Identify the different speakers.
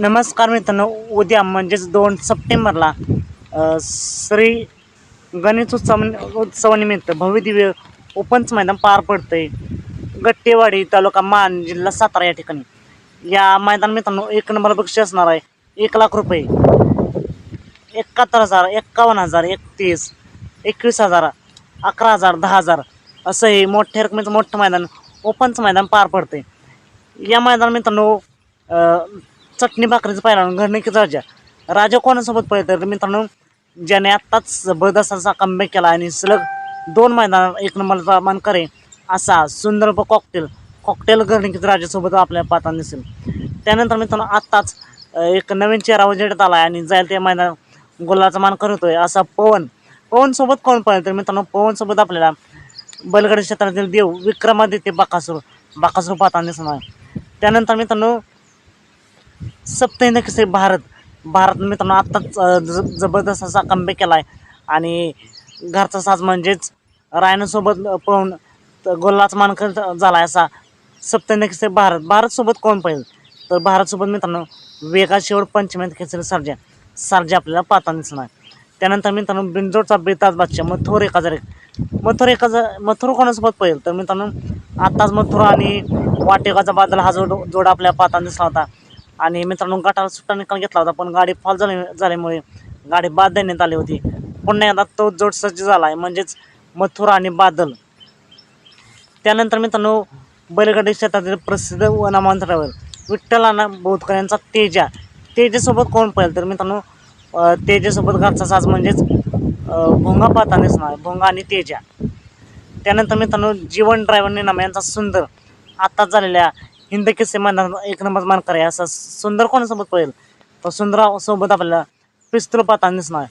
Speaker 1: नमस्कार मित्रांनो उद्या म्हणजेच दोन सप्टेंबरला श्री श्री गणेशोत्सव उत्सवानिमित्त भव्य दिव्य मैदान पार पडतंय. गट्टेवाडी तालुका मान जिल्हा सातारा या ठिकाणी. या मैदान मित्रांनो एक नंबर बक्षीस असणार आहे. एक लाख रुपये. एकाहत्तर हजार एक्कावन्न हजार एकतीस एकवीस हजार अकरा हजार दहा हजार. असं हे मोठ्या रकमेचं मोठं मैदान ओपनचं मैदान पार पडतंय. या मैदान मित्रांनो चटणी भाकरीचं पाहिला घरनिकीच राजा राजा कोणासोबत पळत तर? मित्रांनो ज्याने आत्ताच जबरदस्त असा कमबॅक केला आणि सलग दोन मैदान एक नंबरचा मान करे असा सुंदर कॉकटेल कॉकटेल घरणकीत राजासोबत आपल्या पाहताना दिसेल. त्यानंतर मित्रांनो आत्ताच एक नवीन चेहरा उजेडत आला आणि जाईल ते मैदान गोलाचा मान करतोय असा पवन. पवनसोबत कोण पळेल तर मित्रांनो पवनसोबत आपल्याला बलगड क्षेत्रातील देव विक्रमादित्य बाकासूर बाकासूर पाहताना दिसणार. त्यानंतर मित्रांनो सप्तहिंद केसरी भारत. भारत मित्रांनो आत्ताच ज- जबरदस्त असा कमबॅक केला आहे आणि घरचा साज म्हणजेच रायनासोबत पळून गोल्लाच मानकर झाला आहे असा. सप्तहिंद केसरी भारत भारतसोबत कोण पाहिजे तर भारतसोबत मित्रांनो वेगा शेवट पंचमेंत खेचले सर्जा. सर्जा आपल्याला पाहताना दिसणार. त्यानंतर मित्रांनो बिंजोडचा बेताज बादशाह मथुर एक हजार एक मथुर एक हजार मथुर कोणासोबत पाहिजे तर मित्रांनो आत्ताच मथुर आणि वाटेगाचा बादल हा जोड जोड आपल्या पाहताना दिसला होता. आणि मित्रांनो गटाला सुट्टा निकाल घेतला होता पण गाडी फॉल झाली झाल्यामुळे गाडी बाद देण्यात आली होती. पुन्हा एकदा तो जोड सज्ज झाला आहे म्हणजेच मथुरा आणि बादल. त्यानंतर मित्रांनो बैलगाडी क्षेत्रातील प्रसिद्ध वनामांतरावर विठ्ठलाना बोधकर यांचा तेजा. तेजेसोबत कोण पाहिजे तर मित्रांनो तेजेसोबत घरचा साज म्हणजेच अं, भोंगा पाहताना दिसणार भोंगा आणि तेजा. त्यानंतर मित्रांनो जीवन ड्रायव्हर निनामा यांचा सुंदर आत्ताच झालेल्या हिंद किस्से मैदानात एक नंबर मानकर आहे. असं सुंदर कोणासोबत पळेल? तर सुंदर सोबत आपल्याला पिस्तूल पाहताना दिसणार.